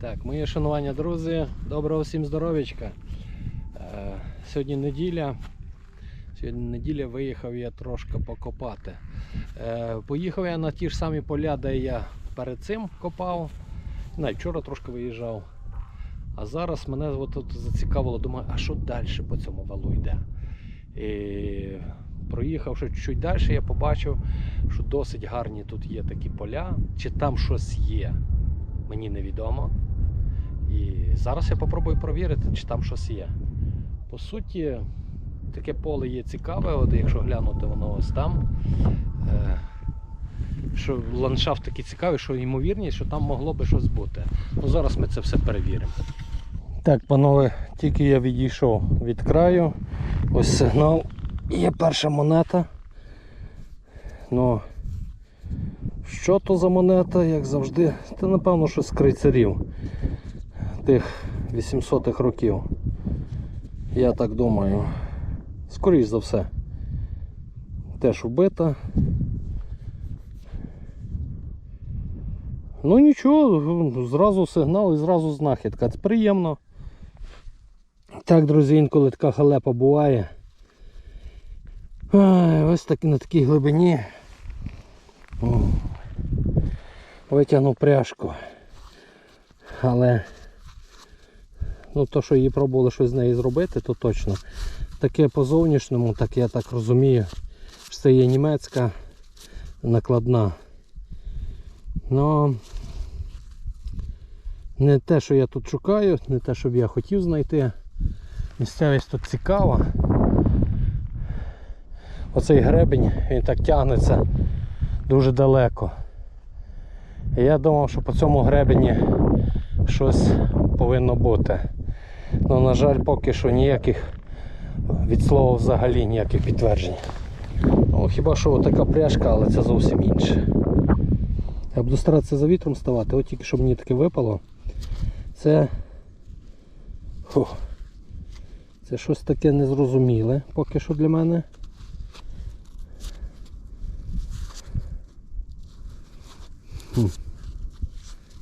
Так, моє шанування, друзі. Доброго всім здоров'ячка. Е, Сьогодні неділя. Сьогодні неділя виїхав я трошки покопати. Е, Поїхав я на ті ж самі поля, де я перед цим копав. Навіть вчора трошки виїжджав. А зараз мене тут зацікавило, думаю, а що далі по цьому валу йде? І проїхавши чуть далі, я побачив, що досить гарні тут є такі поля. Чи там щось є, мені невідомо. І зараз я попробую провірити, чи там щось є. По суті, таке поле є цікаве, от якщо глянути воно ось там. Е, що ландшафт такий цікавий, що ймовірність, що там могло би щось бути. Ну зараз ми це все перевіримо. Так, панове, тільки я відійшов від краю. Ось сигнал. Є перша монета. Ну, що то за монета, як завжди, це напевно, що з крейцерів тих 800-х років. Я так думаю. Скоріш за все. Теж вбита. Ну нічого, зразу сигнал і зразу знахідка. Це приємно. Так, друзі, інколи така халепа буває. Ай, ось так на такій глибині. Витягнув пряжку. Але ну, то, що її пробували щось з нею зробити, то точно. Таке по зовнішньому, так я так розумію, що це є німецька накладна. Ну не те, що я тут шукаю, не те, що б я хотів знайти. Місцевість тут цікава. Оцей гребень, він так тягнеться дуже далеко. Я думав, що по цьому гребені щось повинно бути. Ну, на жаль, поки що ніяких від слова взагалі ніяких підтверджень. Ну, хіба що така пряжка, але це зовсім інше. Я буду старатися за вітром ставати, от тільки щоб мені таке випало. Це. Фух. Це щось таке незрозуміле поки що для мене. Хм.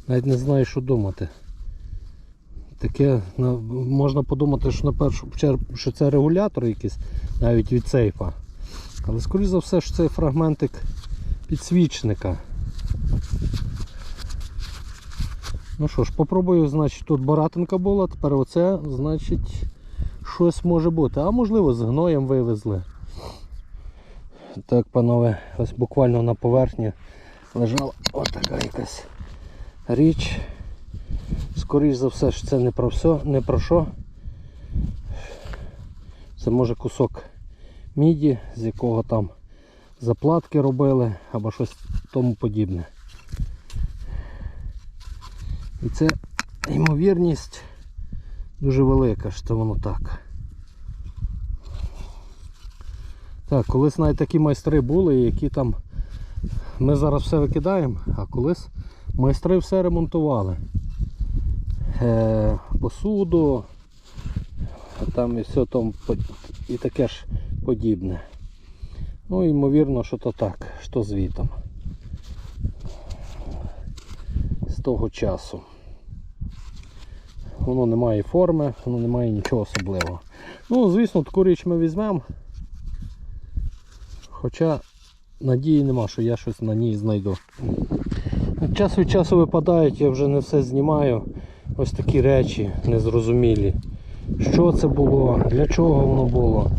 Навіть не знаю, що думати. Таке можна подумати, що на першу чергу, що це регулятор якийсь, навіть від сейфа. Але скоріш за все, що це фрагментик підсвічника. Ну що ж, попробую, значить, тут баратинка була, тепер оце, значить, щось може бути. А можливо з гноєм вивезли. Так, панове, ось буквально на поверхні лежала отака якась річ. Скоріш за все, що це не про все, не про що. Це може кусок міді, з якого там заплатки робили або щось тому подібне. І це ймовірність дуже велика, що воно так. Так, колись навіть такі майстри були, які там ми зараз все викидаємо, а колись майстри все ремонтували. Е, посуду, там і все там і таке ж подібне. Ну, ймовірно, що то так, що звітом. З того часу. Воно не має форми, воно не має нічого особливого. Ну, звісно, таку річ ми візьмемо. Хоча надії нема, що я щось на ній знайду. Час від часу випадають, я вже не все знімаю. Ось такі речі незрозумілі. Що це було, для чого воно було.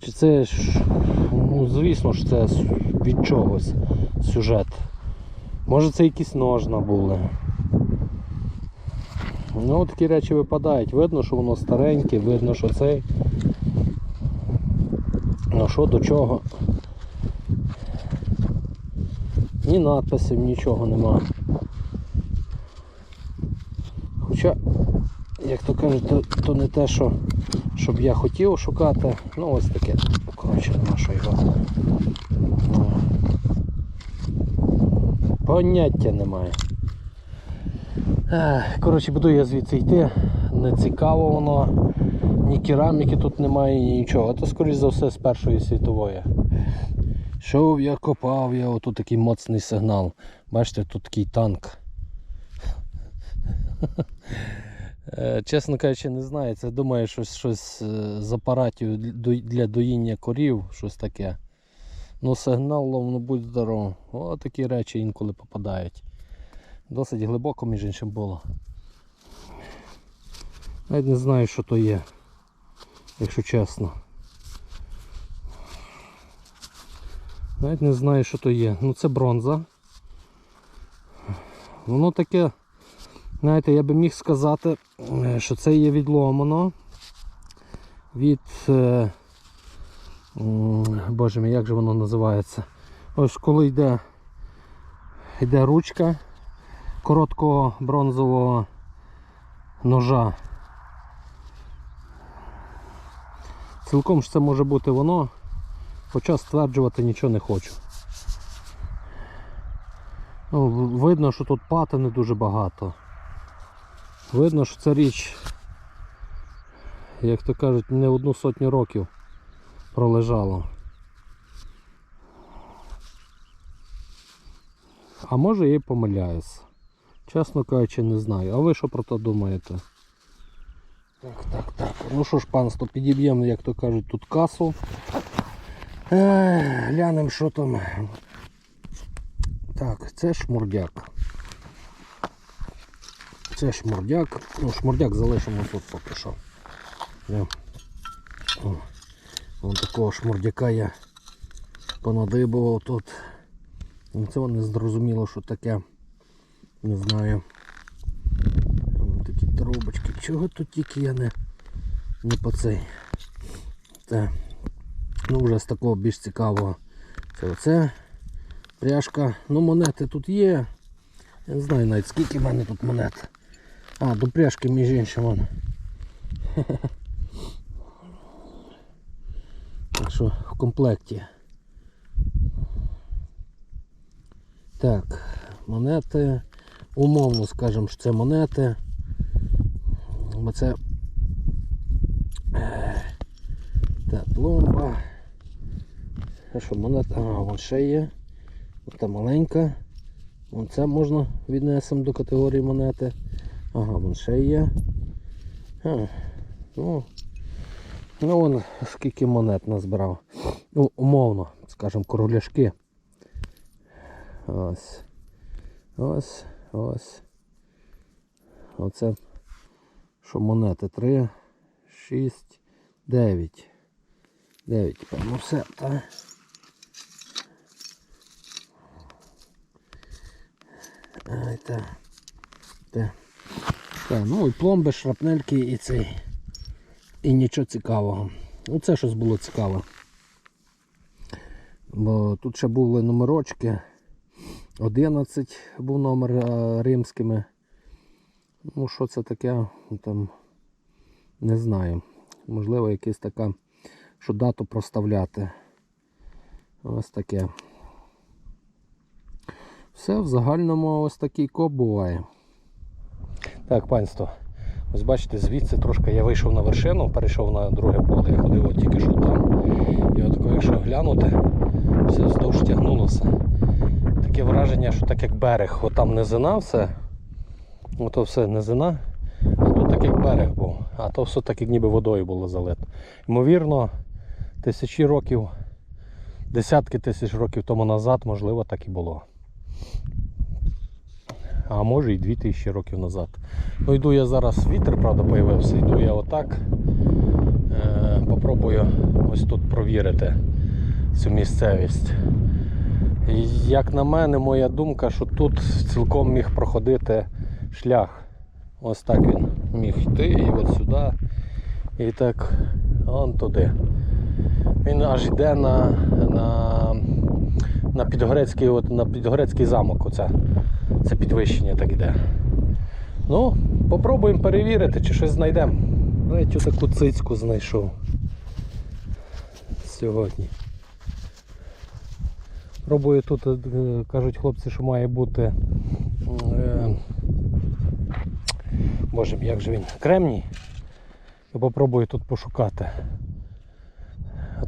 Чи це ну звісно ж це від чогось сюжет. Може це якісь ножна були. Ну такі речі випадають. Видно, що воно стареньке, видно, що цей. Ну що до чого? Ні надписів, нічого нема. Хоча, як то кажуть, то, то не те, що щоб я хотів шукати. Ну ось таке. Коротше, нема що його. Поняття немає. Коротше, буду я звідси йти. Не цікаво воно. Ні кераміки тут немає, ні нічого. Це скоріш за все з Першої світової. Йшов я, копав я, отут такий моцний сигнал. Бачите, тут такий танк. Е, Чесно кажучи, не знаю. Це думаю, щось, щось е, з апаратів для- доїння корів, щось таке. Ну, сигнал ловно будь здоров. О, такі речі інколи попадають. Досить глибоко, між іншим було. Навіть не знаю, що то є, якщо чесно. Навіть не знаю, що то є. Ну це бронза. Воно таке, знаєте, я би міг сказати, е, що це є відломано від. е, Боже мій, як же воно називається? Ось коли йде, йде ручка короткого бронзового ножа. Цілком ж це може бути воно, хоча стверджувати нічого не хочу. Ну, видно, що тут патини дуже багато. Видно, що ця річ, як то кажуть, не одну сотню років пролежала. А може я і помиляюсь. Чесно кажучи, не знаю. А ви що про це думаєте? Так, так, так. Ну що ж, панство, підіб'ємо, як то кажуть, тут касу. Глянемо, що там. Так, це шмурдяк. Це шмурдяк. Ну, шмурдяк залишимо тут поки що. Вон такого шмурдяка я понадибував тут. Ну, Це не зрозуміло, що таке. Не знаю. Вон такі трубочки. Чого тут тільки я не, не по цей. Це. Ну вже з такого більш цікавого. Це оце пряжка. Ну монети тут є. Я не знаю навіть скільки в мене тут монет. А, до пряжки між іншим вон. Так що в комплекті. Так, монети. Умовно скажемо, що це монети. Бо це е, так, пломба. А що, монета? А, вон ще є. Ота маленька. Вон це можна віднесемо до категорії монети. Ага, вон ще є. А, ну, ну вон скільки монет назбирав. Ну, умовно, скажімо, короляшки. Ось. Ось, ось. Оце що монети 3, 6, 9. 9, певно, все, так? Ай, так. Так. Так, ну і пломби, шрапнельки і цей. І нічого цікавого. Ну це щось було цікаве. Бо тут ще були номерочки. 11 був номер е, римськими. Ну, що це таке, там не знаю. Можливо, якась така, що дату проставляти. Ось таке. Все в загальному ось такий коп буває. Так, панство. Ось бачите, звідси трошки я вийшов на вершину, перейшов на друге поле, я ходив от тільки що там. І от якщо глянути, все вздовж тягнулося. Таке враження, що так як берег, от там низина все. Ото все низина, а тут так як берег був, а то все так як ніби водою було залито. Ймовірно, тисячі років, десятки тисяч років тому назад, можливо, так і було. А може і 2000 років назад. Ну йду я зараз, вітер, правда, появився, йду я отак. Е, попробую ось тут провірити цю місцевість. Як на мене, моя думка, що тут цілком міг проходити шлях. Ось так він міг йти і от сюди. І так он туди. Він аж йде на, на, на Підгорецький, от, на Підгорецький замок. Оце. Це підвищення так іде. Ну, попробуємо перевірити, чи щось знайдемо. Третю таку цицьку знайшов сьогодні. Пробую тут, е, кажуть хлопці, що має бути. Е, боже, як же він? Кремній. Я попробую тут пошукати.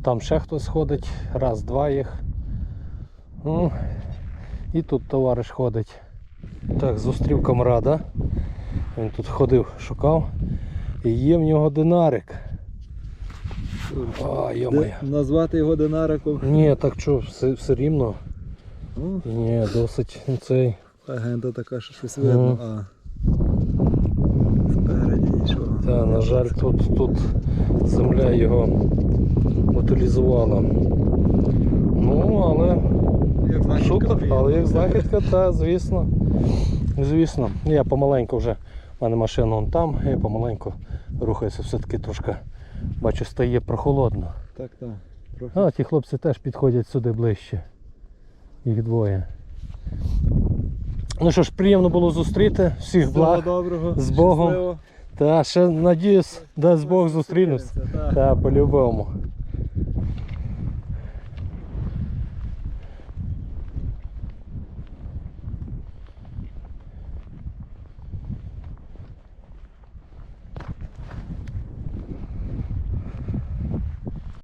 Там ще хтось ходить, раз, два їх. Ну, і тут товариш ходить. Так, зустрів камрада. Він тут ходив, шукав. І є в нього динарик. А. Де- Назвати його динариком. Ні, так що, все, все рівно. Ну, Ні, досить цей. агента така, що щось видно, а спереді нічого. Та, на жаль, тут, тут земля його утилізувала. Ну, але Як знахідка супер, але як знахідка, та, звісно. Звісно. Я помаленьку вже, в мене машина вон там, я помаленьку рухаюся, все-таки трошки бачу, стає прохолодно. Так, так. Трохи. А, ті хлопці теж підходять сюди ближче. Їх двоє. Ну що ж, приємно було зустріти. Всіх Всього благ. доброго. З Богом. щасливо. Та ще надіюсь, дасть Бог зустрінемось. Та, по-любому.